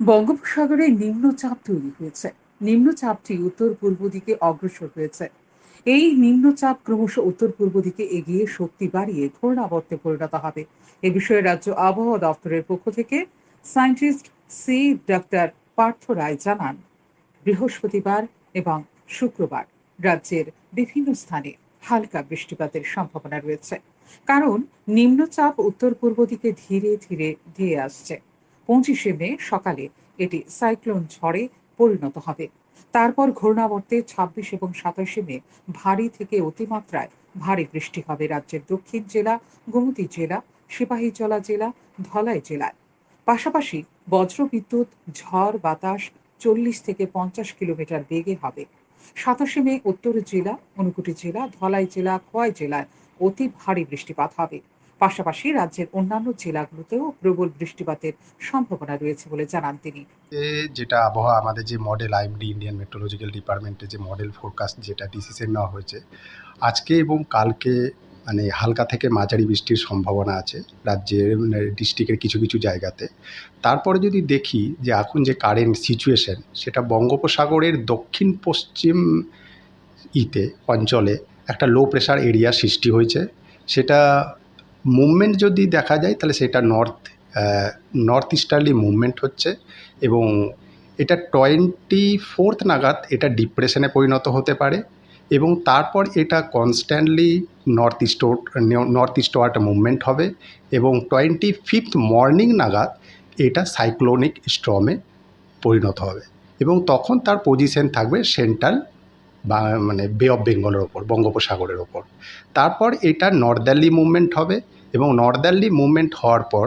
বঙ্গোপসাগরে নিম্নচাপ তৈরি হয়েছে। নিম্নচাপটি উত্তর পূর্ব দিকে অগ্রসর হয়েছে। এই নিম্নচাপ ক্রমশ উত্তর পূর্ব দিকে এগিয়ে শক্তি বাড়িয়ে ঘূর্ণাবর্তে পরিণত হবে। এ বিষয়ে রাজ্য আবহাওয়া দপ্তরের পক্ষ থেকে scientist C doctor Partha Roy জানান। বৃহস্পতিবার এবং শুক্রবার রাজ্যের বিভিন্ন স্থানে হালকা বৃষ্টিপাতের সম্ভাবনা রয়েছে। কারণ নিম্নচাপ উত্তর পূর্ব দিকে ধীরে ধীরে ধেয়ে আসছে। পঁচিশে মে সকালে এটি সাইক্লোন ঝড়ে পরিণত হবে। তারপর ঘূর্ণাবর্তে ছাব্বিশ এবং সাতাশে মে ভারী থেকে অতিমাত্রায় ভারী বৃষ্টি হবে রাজ্যের দক্ষিণ জেলা, গোমতী জেলা, সিপাহীজলা জেলা, ধলাই জেলায়। পাশাপাশি বজ্রবিদ্যুৎ, ঝড়, বাতাস চল্লিশ থেকে পঞ্চাশ কিলোমিটার বেগে হবে। সাতাশে মে উত্তর জেলা ঊনকোটি জেলা, ধলাই জেলা, খোয়াই জেলায় অতি ভারী বৃষ্টিপাত হবে। পাশাপাশি রাজ্যের অন্যান্য জেলাগুলোতেও প্রবল বৃষ্টিপাতের সম্ভাবনা রয়েছে বলে জানান তিনি। যেটা আবহাওয়া, আমাদের যে মডেল আইএমডি ইন্ডিয়ান মেট্রোলজিক্যাল ডিপার্টমেন্টে যে মডেল ফোরকাস্ট যেটা ডিসিশন নেওয়া হয়েছে, আজকে এবং কালকে মানে হালকা থেকে মাঝারি বৃষ্টির সম্ভাবনা আছে রাজ্যের মানে ডিস্ট্রিক্টের কিছু কিছু জায়গাতে। তারপরে যদি দেখি যে এখন যে কারেন্ট সিচুয়েশন সেটা বঙ্গোপসাগরের দক্ষিণ পশ্চিম ইতে, অঞ্চলে একটা লো প্রেশার এরিয়া সৃষ্টি হয়েছে। সেটা মুভমেন্ট যদি দেখা যায়, তাহলে সেটা নর্থ নর্থ ইস্টার্লি মুভমেন্ট হচ্ছে এবং এটা টোয়েন্টি ফোর্থ নাগাদ এটা ডিপ্রেশনে পরিণত হতে পারে এবং তারপর এটা constantly north east north eastward movement হবে এবং টোয়েন্টি ফিফথ মর্নিং নাগাদ এটা সাইক্লোনিক স্ট্রমে পরিণত হবে এবং তখন তার পজিশন থাকবে সেন্ট্রাল বা মানে বে অফ বেঙ্গলের ওপর, বঙ্গোপসাগরের ওপর। তারপর এটা নর্দার্লি মুভমেন্ট হবে এবং নর্দার্লি মুভমেন্ট হওয়ার পর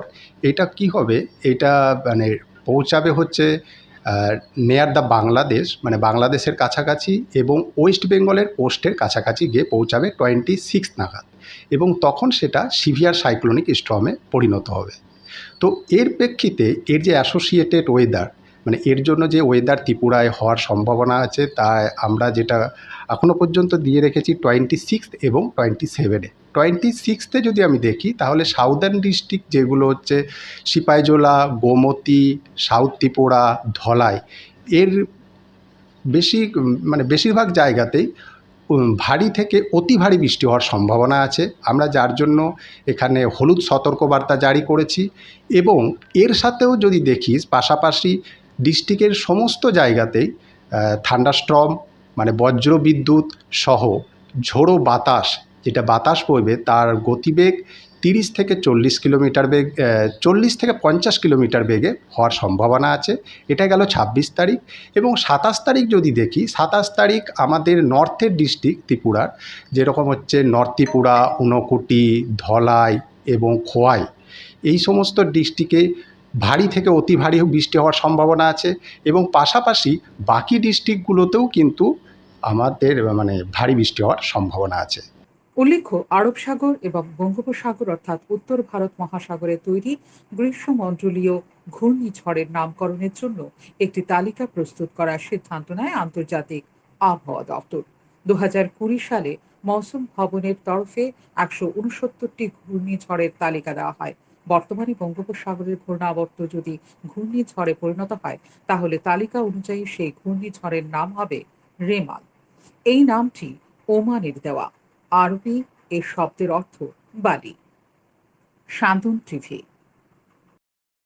এটা কি হবে? এটা মানে পৌঁছাবে হচ্ছে নেয়ার দ্য বাংলাদেশ মানে বাংলাদেশের কাছাকাছি এবং ওয়েস্ট বেঙ্গলের কোস্টের কাছাকাছি গিয়ে পৌঁছাবে টোয়েন্টি সিক্স নাগাদ এবং তখন সেটা সিভিয়ার সাইক্লোনিক স্ট্রমে পরিণত হবে। তো এর প্রেক্ষিতে এর যে অ্যাসোসিয়েটেড ওয়েদার মানে এর জন্য যে ওয়েদার ত্রিপুরায় হওয়ার সম্ভাবনা আছে, তা আমরা যেটা এখনও পর্যন্ত দিয়ে রেখেছি টোয়েন্টি সিক্স এবং টোয়েন্টি সেভেনে টোয়েন্টি সিক্সতে যদি আমি দেখি, তাহলে সাউদার্ন ডিস্ট্রিক্ট যেগুলো হচ্ছে সিপাহীজলা গোমতী, সাউথ ত্রিপুরা, ধলাই, এর বেশি মানে বেশিরভাগ জায়গাতেই ভারী থেকে অতি ভারী বৃষ্টি হওয়ার সম্ভাবনা আছে। আমরা যার জন্য এখানে হলুদ সতর্কবার্তা জারি করেছি এবং এর সাথেও যদি দেখিস পাশাপাশি ডিস্ট্রিক্টের সমস্ত জায়গাতেই থান্ডারস্ট্রম মানে বজ্র বিদ্যুৎ সহ ঝোড়ো বাতাস যেটা বাতাস পড়বে তার গতিবেগ তিরিশ থেকে চল্লিশ কিলোমিটার বেগ চল্লিশ থেকে পঞ্চাশ কিলোমিটার বেগে হওয়ার সম্ভাবনা আছে। এটা গেল ছাব্বিশ তারিখ এবং সাতাশ তারিখ যদি দেখি, সাতাশ তারিখ আমাদের নর্থের ডিস্ট্রিক্ট ত্রিপুরার, যেরকম হচ্ছে নর্থ ত্রিপুরা উনকুটি ধলাই এবং খোয়াই, এই সমস্ত ডিস্ট্রিক্টে ভারী থেকে অতি ভারী বৃষ্টি হওয়ার সম্ভাবনা আছে এবং পাশাপাশি বাকি ডিস্ট্রিক্টগুলোতেও কিন্তু আমাদের মানে ভারী বৃষ্টি হওয়ার সম্ভাবনা আছে। উল্লেখ্য, আরব সাগর এবং বঙ্গোপসাগর অর্থাৎ উত্তর ভারত মহাসাগরে তৈরি গ্রীষ্মমণ্ডলীয় ঘূর্ণিঝড়ের নামকরণের জন্য একটি তালিকা প্রস্তুত করার সিদ্ধান্ত নেয় আন্তর্জাতিক আবহাওয়া দপ্তর। দুহাজার কুড়ি সালে মৌসুম ভবনের তরফে একশো উনসত্তরটি ঘূর্ণিঝড়ের তালিকা দেওয়া হয়। বর্তমানে বঙ্গোপসাগরের ঘূর্ণাবর্ত যদি ঘূর্ণিঝড়ে পরিণত হয়, তাহলে তালিকা অনুযায়ী সেই ঘূর্ণিঝড়ের নাম হবে রেমাল। এই নামটি ওমানের দেওয়া। আরবি এই শব্দের অর্থ বালি। শান্তন টিভি।